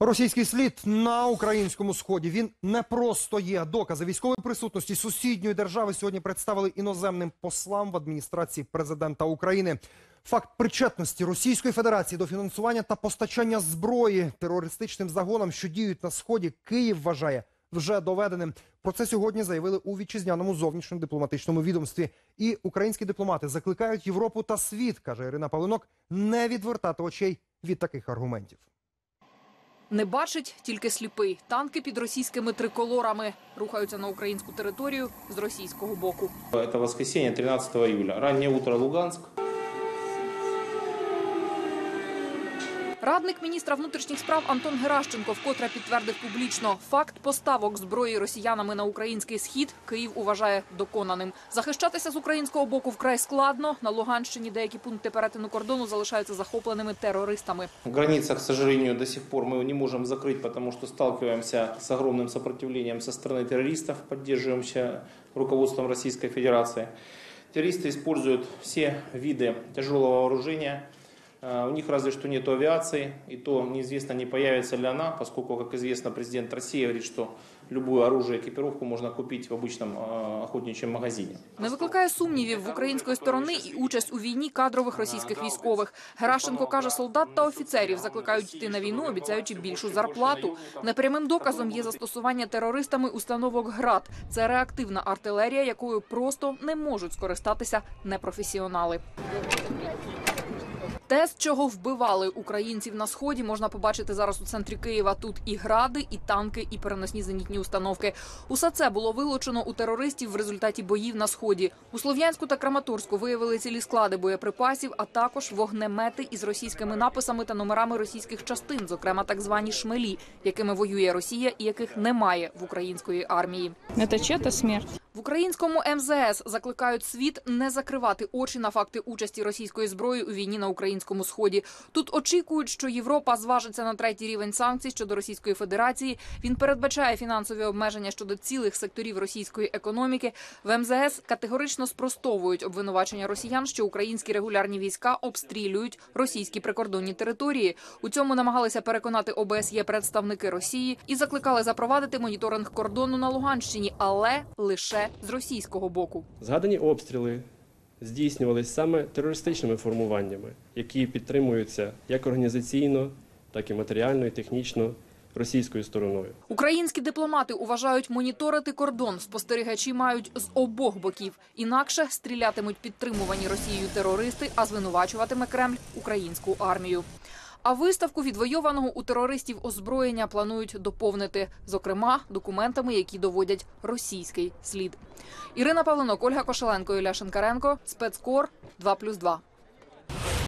Російський слід на українському сході. Він не просто є. Докази військової присутності сусідньої держави сьогодні представили іноземним послам в адміністрації президента України. Факт причетності Російської Федерації до фінансування та постачання зброї терористичним загонам, що діють на сході, Київ вважає вже доведеним. Про це сьогодні заявили у вітчизняному зовнішньому дипломатичному відомстві. І українські дипломати закликають Європу та світ, каже Ірина Павлинок, не відвертати очей від таких аргументів. Не бачить тільки сліпий. Танки під російськими триколорами рухаються на українську територію з російського боку. Це воскресенье, 13 июля. Раннє утро, Луганск. Радник міністра внутрішніх справ Антон Геращенко вкотре підтвердив публічно факт поставок зброї росіянами на український схід. Київ вважає доконаним. Захищатися з українського боку вкрай складно. На Луганщині деякі пункти перетину кордону залишаються захопленими терористами. Граница, к сожалению, до сих пор мы не можем закрыть, потому что сталкиваемся с огромным сопротивлением со стороны террористов, поддерживаемся руководством Российской Федерации. Террористы используют все виды тяжелого вооружения. Э, У них разве что нет авиации, и то неизвестно, не появится ли она, поскольку, как известно, президент России говорит, что любое оружие, экипировку можно купить в обычном э, охотничьем магазине. Не викликає сумнівів в української сторони і участь у війні кадрових російських військових. Геращенко каже, солдат та офіцерів закликають йти на війну, обіцяючи більшу зарплату. Непрямим доказом є застосування терористами установок ГРАД. Це реактивна артилерія, якою просто не можуть скористатися непрофесіонали. Те, з чого вбивали українців на сході, можна побачити зараз у центрі Києва. Тут і гради, і танки, і переносні зенітні установки. Усе це було вилучено у терористів в результаті боїв на сході. У Слов'янську та Краматорську виявили цілі склади боєприпасів, а також вогнемети із російськими написами та номерами російських частин, зокрема так звані шмелі, якими воює Росія і яких немає в української армії. Это чья-то смерть. В українському МЗС закликають світ не закривати очі на факти участі російської зброї у війні на українському сході. Тут очікують, що Європа зважиться на третій рівень санкцій щодо Російської Федерації. Він передбачає фінансові обмеження щодо цілих секторів російської економіки. В МЗС категорично спростовують обвинувачення росіян, що українські регулярні війська обстрілюють російські прикордонні території. У цьому намагалися переконати ОБСЄ представники Росії і закликали запровадити моніторинг кордону на Луганщині, але лише з російського боку. Згадані обстріли здійснювалися саме терористичними формуваннями, які підтримуються як організаційно, так і матеріально і технічно російською стороною. Українські дипломати вважають моніторити кордон. Спостерігачі мають з обох боків. Інакше стрілятимуть підтримувані Росією терористи, а звинувачуватиме Кремль українську армію. А виставку відвойованого у терористів озброєння планують доповнити, зокрема, документами, які доводять російський слід. Ірина Павленок, Ольга Кошеленко, Юля Шенкаренко, спецкор 2+,2.